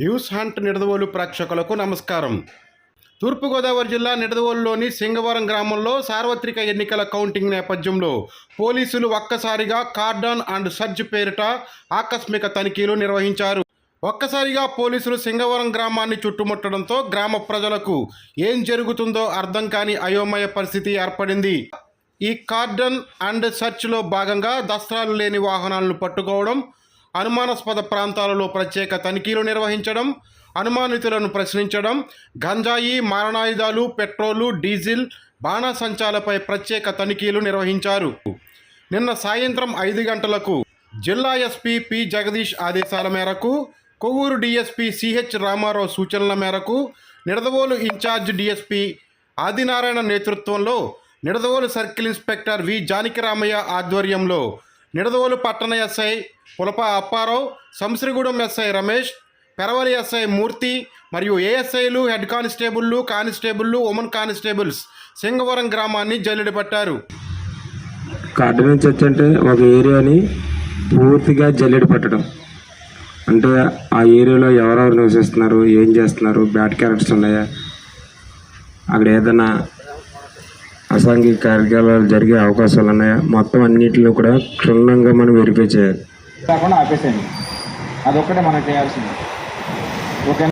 News hunt Nidadavolu ప్రేక్షకులకు నమస్కారం. తూర్పుగోదావరి జిల్లా నిడదవోలులోని సింగవరం గ్రామంలో సార్వత్రిక ఎన్నికల కౌంటింగ్ నేపథ్యంలో పోలీసులు ఒక్కసారిగా కార్డన్ అండ్ సర్జ్ పేరిట ఆకస్మిక తనిఖీలు నిర్వహించారు. ఒక్కసారిగా పోలీసులు సింగవరం గ్రామాన్ని చుట్టుముట్టడంతో గ్రామ ప్రజలకు ఏం జరుగుతుందో అర్థం కాని అయోమయ పరిస్థితి ఏర్పడింది. ఈ కార్డన్ అండ్ సర్చ్లో భాగంగా దస్త్రాలు లేని వాహనాలను పట్టుకోవడం అనుమానాస్పద ప్రాంతాలలో ప్రత్యేక తనిఖీలు నిర్వహించడం అనుమానితులను ప్రశ్నించడం గంజాయి మారణాయుధాలు పెట్రోలు డీజిల్ బాణాసంచాలపై ప్రత్యేక తనిఖీలు నిర్వహించారు. నిన్న సాయంత్రం ఐదు గంటలకు జిల్లా ఎస్పీ పి. జగదీష్ ఆదేశాల మేరకు కొవ్వూరు డీఎస్పీ సిహెచ్ రామారావు సూచనల మేరకు నిడదవోలు ఇన్ఛార్జ్ డీఎస్పీ ఆదినారాయణ నేతృత్వంలో Nidadavolu circle inspector V. Janakiramayya ఆధ్వర్యంలో నిడదవోలు పట్టణ SI Pulapa Apparao Samisragudem SI Ramesh Peravali SI Murthy మరియు ఏఎస్ఐలు హెడ్ కానిస్టేబుళ్ళు కానిస్టేబుళ్ళు ఉమెన్ కానిస్టేబుల్స్ సింగవరం గ్రామాన్ని జల్లెడ పట్టారు. కార్డినెన్స్ చర్చ్ అంటే ఒక ఏరియాని పూర్తిగా జల్లెడ పట్టడం. అంటే ఆ ఏరియాలో ఎవరెవరు నివసిస్తున్నారు ఏం చేస్తున్నారు బ్యాడ్ క్యారెక్టర్స్ ఉన్నాయా? అక్కడ ఏదైనా అసాంఘిక కార్యక్రమాలు జరిగే అవకాశాలు ఉన్నాయా మొత్తం అన్నిటిని కూడా క్షుణ్ణంగా మనం వెరిఫై చేయాలి. కాకుండా ఆపేసేయండి. అదొక్కటే మనం చేయాల్సింది. ఓకే.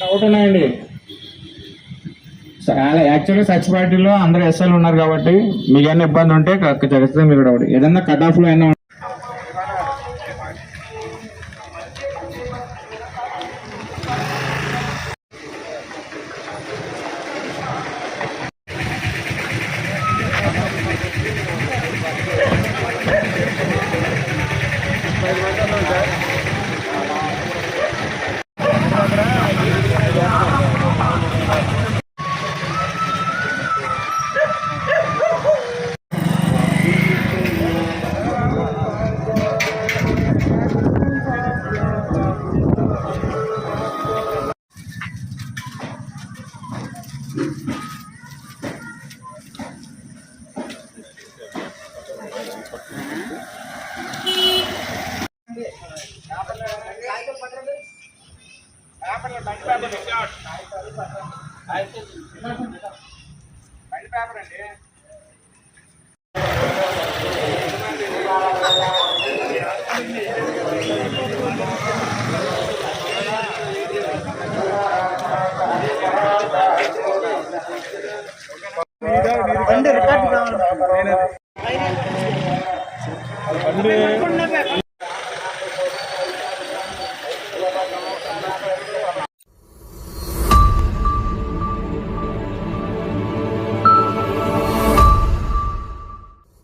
డౌట్ ఉన్నాయండి? యాక్చువల్గా సచ్ పార్టీలో అందరు ఎస్ఎల్ ఉన్నారు కాబట్టి మీకు ఏమైనా ఇబ్బంది ఉంటే ఖచ్చితంగా మీరు డౌట్ ఏదన్నా కట్ ఆఫ్లో అయినా పేపర్ అండి అంటే రికార్డు కావాలి